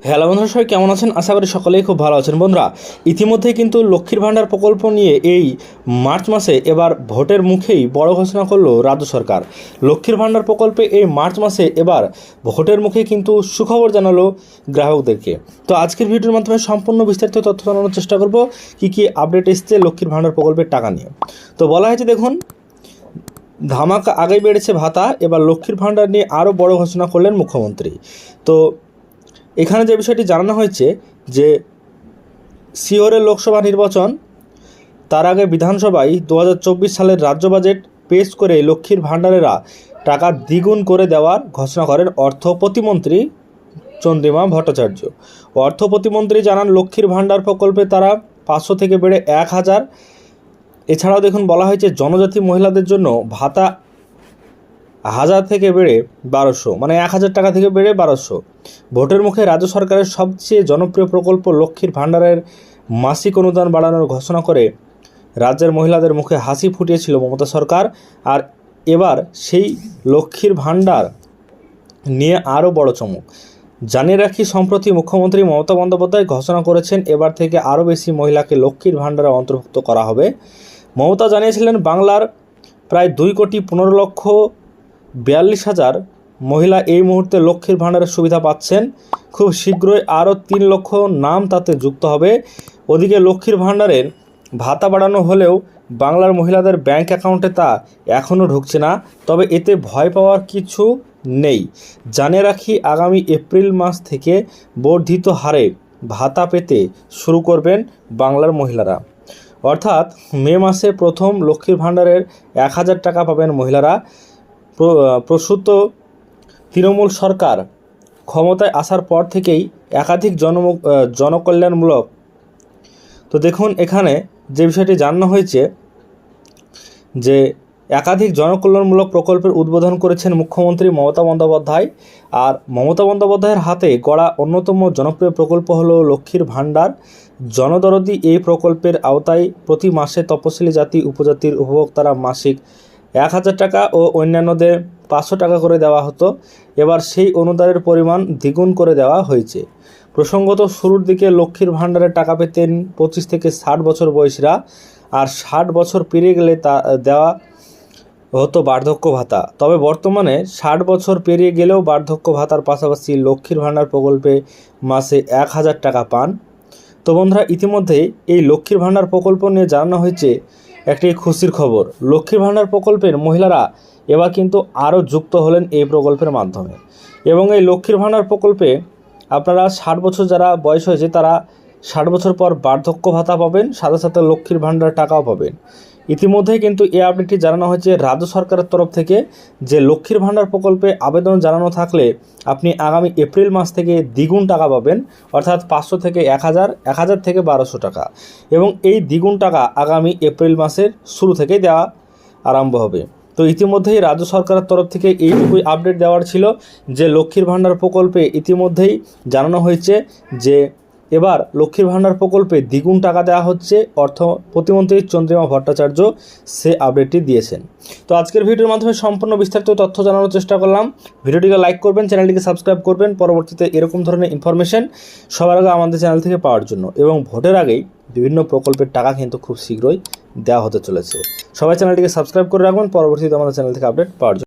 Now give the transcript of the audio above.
Hello বন্ধুরা, সবাই কেমন আছেন? আশা করি সকলেই খুব ভালো আছেন। বন্ধুরা ইতিমধ্যে কিন্তু লক্ষ্মীর ভাণ্ডার প্রকল্প নিয়ে এই মার্চ মাসে এবার ভোটের মুখেই বড় ঘোষণা করল রাজ্য সরকার। লক্ষ্মীর ভাণ্ডার প্রকল্পে এই মার্চ মাসে এবার ভোটের মুখে কিন্তু সুখবর জানালো গ্রাহকদেরকে। তো আজকের ভিডিওর মাধ্যমে সম্পূর্ণ বিস্তারিত তথ্য জানানোর চেষ্টা করব, কী কী আপডেট এসছে লক্ষ্মীর ভাণ্ডার প্রকল্পের টাকা নিয়ে। তো বলা হয়েছে, দেখুন, ধামাকা আগেই বেড়েছে ভাতা, এবার লক্ষ্মীর ভাণ্ডার নিয়ে আরও বড় ঘোষণা করলেন মুখ্যমন্ত্রী। তো এখানে যে বিষয়টি জানানো হয়েছে যে সিওরের লোকসভা নির্বাচন, তার আগে বিধানসভায় দু হাজার চব্বিশ সালের রাজ্য বাজেট পেশ করে লক্ষ্মীর ভাণ্ডারেরা টাকা দ্বিগুণ করে দেওয়ার ঘোষণা করেন অর্থ প্রতিমন্ত্রী চন্দ্রিমা ভট্টাচার্য। অর্থ প্রতিমন্ত্রী জানান, লক্ষ্মীর ভাণ্ডার প্রকল্পে তারা পাঁচশো থেকে বেড়ে এক হাজার। এছাড়াও দেখুন, বলা হয়েছে, জনজাতি মহিলাদের জন্য ভাতা হাজার থেকে বেড়ে বারোশো মানে এক হাজার টাকা থেকে বেড়ে বারোশো। ভোটের মুখে রাজ্য সরকারের সবচেয়ে জনপ্রিয় প্রকল্প লক্ষ্মীর ভাণ্ডারের মাসিক অনুদান বাড়ানোর ঘোষণা করে রাজ্যের মহিলাদের মুখে হাসি ফুটিয়েছিল মমতা সরকার। আর এবার সেই লক্ষ্মীর ভাণ্ডার নিয়ে আরও বড় চমক। জানিয়ে রাখি, সম্প্রতি মুখ্যমন্ত্রী মমতা বন্দ্যোপাধ্যায় ঘোষণা করেছেন, এবার থেকে আরও বেশি মহিলাকে লক্ষ্মীর ভাণ্ডারে অন্তর্ভুক্ত করা হবে। মমতা জানিয়েছিলেন, বাংলার প্রায় দুই কোটি পনেরো লক্ষ বিয়াল্লিশ হাজার মহিলা এই মুহূর্তে লক্ষ্মীর ভাণ্ডারের সুবিধা পাচ্ছেন। খুব শীঘ্রই আরও তিন লক্ষ নাম তাতে যুক্ত হবে। ওদিকে লক্ষ্মীর ভাণ্ডারের ভাতা বাড়ানো হলেও বাংলার মহিলাদের ব্যাংক অ্যাকাউন্টে তা এখনও ঢুকছে না, তবে এতে ভয় পাওয়ার কিছু নেই। জানিয়ে রাখি, আগামী এপ্রিল মাস থেকে বর্ধিত হারে ভাতা পেতে শুরু করবেন বাংলার মহিলারা। অর্থাৎ মে মাসে প্রথম লক্ষ্মীর ভাণ্ডারের এক হাজার টাকা পাবেন মহিলারা। প্রসূত তৃণমূল সরকার ক্ষমতায় আসার পর থেকেই একাধিক জন জনকল্যাণমূলক। তো দেখুন, এখানে যে বিষয়টি জানানো হয়েছে যে একাধিক জনকল্যাণমূলক প্রকল্পের উদ্বোধন করেছেন মুখ্যমন্ত্রী মমতা বন্দ্যোপাধ্যায় আর মমতা বন্দ্যোপাধ্যায়ের হাতে গড়া অন্যতম জনপ্রিয় প্রকল্প হল লক্ষ্মীর ভাণ্ডার। জনদরদি এই প্রকল্পের আওতায় প্রতি মাসে তপশিলি জাতি উপজাতির উপভোক্তারা মাসিক এক হাজার টাকা ও অন্যান্যদের পাঁচশো টাকা করে দেওয়া হতো। এবার সেই অনুদানের পরিমাণ দ্বিগুণ করে দেওয়া হয়েছে। প্রসঙ্গত, শুরুর দিকে লক্ষ্মীর ভাণ্ডারের টাকা পেতেন পঁচিশ থেকে ষাট বছর বয়সীরা আর ষাট বছর পেরিয়ে গেলে তা দেওয়া হতো বার্ধক্য ভাতা। তবে বর্তমানে ষাট বছর পেরিয়ে গেলেও বার্ধক্য ভাতার পাশাপাশি লক্ষ্মীর ভাণ্ডার প্রকল্পে মাসে এক হাজার টাকা পান। তো বন্ধুরা, ইতিমধ্যেই এই লক্ষ্মীর ভাণ্ডার প্রকল্প নিয়ে জানানো হয়েছে একটি খুশির খবর। লক্ষ্মীর ভাণ্ডার প্রকল্পের মহিলারা এবার কিন্তু আরও যুক্ত হলেন এই প্রকল্পের মাধ্যমে। এবং এই লক্ষ্মীর ভাণ্ডার প্রকল্পে আপনারা ষাট বছর যারা বয়স হয়েছে, তারা ষাট বছর পর বার্ধক্য ভাতা পাবেন, সাথে সাথে লক্ষ্মীর ভাণ্ডার টাকাও পাবেন। ইতিমধ্যেই কিন্তু এই আপডেটটি জানানো হয়েছে রাজ্য সরকারের তরফ থেকে যে লক্ষ্মীর ভাণ্ডার প্রকল্পে আবেদন জানানো থাকলে আপনি আগামী এপ্রিল মাস থেকে দ্বিগুণ টাকা পাবেন, অর্থাৎ পাঁচশো থেকে এক হাজার এক হাজার থেকে বারোশো টাকা। এবং এই দ্বিগুণ টাকা আগামী এপ্রিল মাসের শুরু থেকে দেওয়া আরম্ভ হবে। তো ইতিমধ্যেই রাজ্য সরকারের তরফ থেকে এইটুকুই আপডেট দেওয়ার ছিল যে লক্ষ্মীর ভাণ্ডার প্রকল্পে ইতিমধ্যেই জানানো হয়েছে যে এবার লক্ষ্মীর ভাণ্ডার প্রকল্পে দ্বিগুণ টাকা দেওয়া হচ্ছে, অর্থ প্রতিমন্ত্রী চন্দ্রিমা ভট্টাচার্য সে আপডেটটি দিয়েছেন। তো আজকের ভিডিওর মাধ্যমে সম্পূর্ণ বিস্তারিত তথ্য জানানোর চেষ্টা করলাম। ভিডিওটিকে লাইক করবেন, চ্যানেলটিকে সাবস্ক্রাইব করবেন। পরবর্তীতে এরকম ধরনের ইনফরমেশন সবার আগে আমাদের চ্যানেল থেকে পাওয়ার জন্য এবং ভোটের আগেই বিভিন্ন প্রকল্পের টাকা কিন্তু খুব শীঘ্রই দেওয়া হতে চলেছে। সবাই চ্যানেলটিকে সাবস্ক্রাইব করে রাখবেন, পরবর্তীতে আমাদের চ্যানেল থেকে আপডেট পাওয়ার জন্য।